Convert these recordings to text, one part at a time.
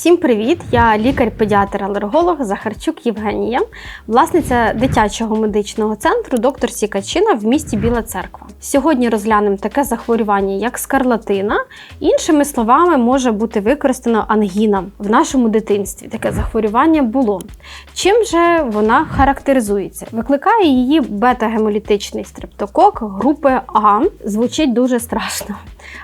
Всім привіт! Я лікар-педіатр-алерголог Захарчук Євгенія, власниця дитячого медичного центру доктор Сікачина в місті Біла Церква. Сьогодні розглянемо таке захворювання, як скарлатина. Іншими словами, може бути використано ангіна. В нашому дитинстві таке захворювання було. Чим же вона характеризується? Викликає її бета-гемолітичний стрептокок групи А. Звучить дуже страшно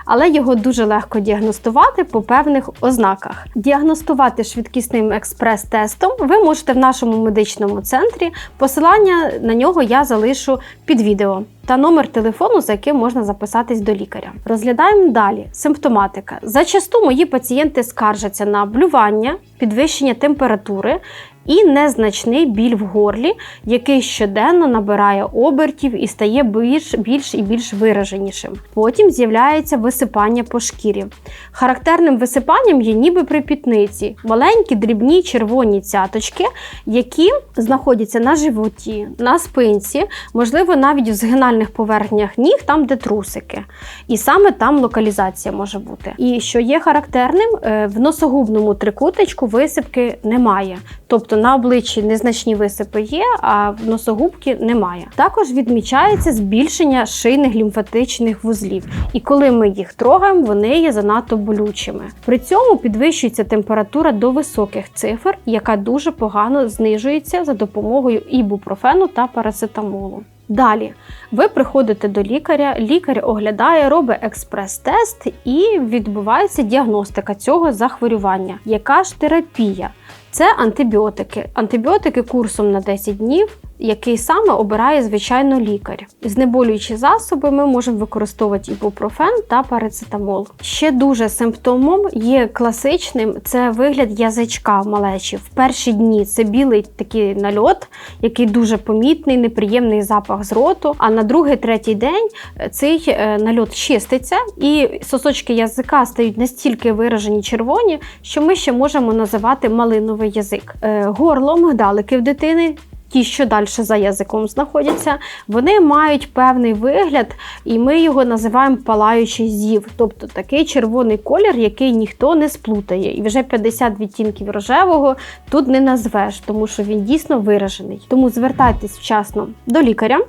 але його дуже легко діагностувати по певних ознаках. Діагностувати швидкісним експрес-тестом ви можете в нашому медичному центрі. Посилання на нього я залишу під відео. Та номер телефону, за яким можна записатись до лікаря. Розглядаємо далі. Симптоматика. Зачасту мої пацієнти скаржаться на блювання, підвищення температури і незначний біль в горлі, який щоденно набирає обертів і стає більш, більш і більш вираженішим. Потім з'являється висипання по шкірі. Характерним висипанням є ніби при пітниці, маленькі дрібні червоні цяточки, які знаходяться на животі, на спинці, можливо, навіть в згинальних поверхнях ніг, там, де трусики. І саме там локалізація може бути. І що є характерним, е, в носогубному трикутичку висипки немає. Тобто на обличчі незначні висипи є, а в носогубки немає. Також відмічається збільшення шийних лімфатичних вузлів, і коли ми їх трогаємо, вони є занадто болючими. При цьому підвищується температура до високих цифр, яка дуже погано знижується за допомогою ібупрофену та парацетамолу. Далі ви приходите до лікаря, лікар оглядає, робить експрес-тест і відбувається діагностика цього захворювання. Яка ж терапія? Це антибіотики. Антибіотики курсом на 10 днів, який саме обирає звичайно лікар. Знеболюючі засоби ми можемо використовувати ібупрофен та парацетамол. Ще дуже симптомом є класичним це вигляд язичка в малечі. В перші дні це білий такий нальот, який дуже помітний, неприємний запах з роту. А на другий-третій день цей е, нальот чиститься, і сосочки язика стають настільки виражені червоні, що ми ще можемо називати малиновий язик. Е, горло, мигдалики в дитини. Ті, що далі за язиком знаходяться, вони мають певний вигляд, і ми його називаємо палаючий зів, тобто такий червоний колір, який ніхто не сплутає. І вже 50 відтінків рожевого тут не назвеш, тому що він дійсно виражений. Тому звертайтесь вчасно до лікаря.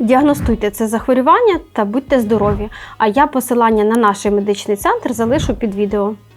Діагностуйте це захворювання та будьте здорові! А я посилання на наш медичний центр залишу під відео.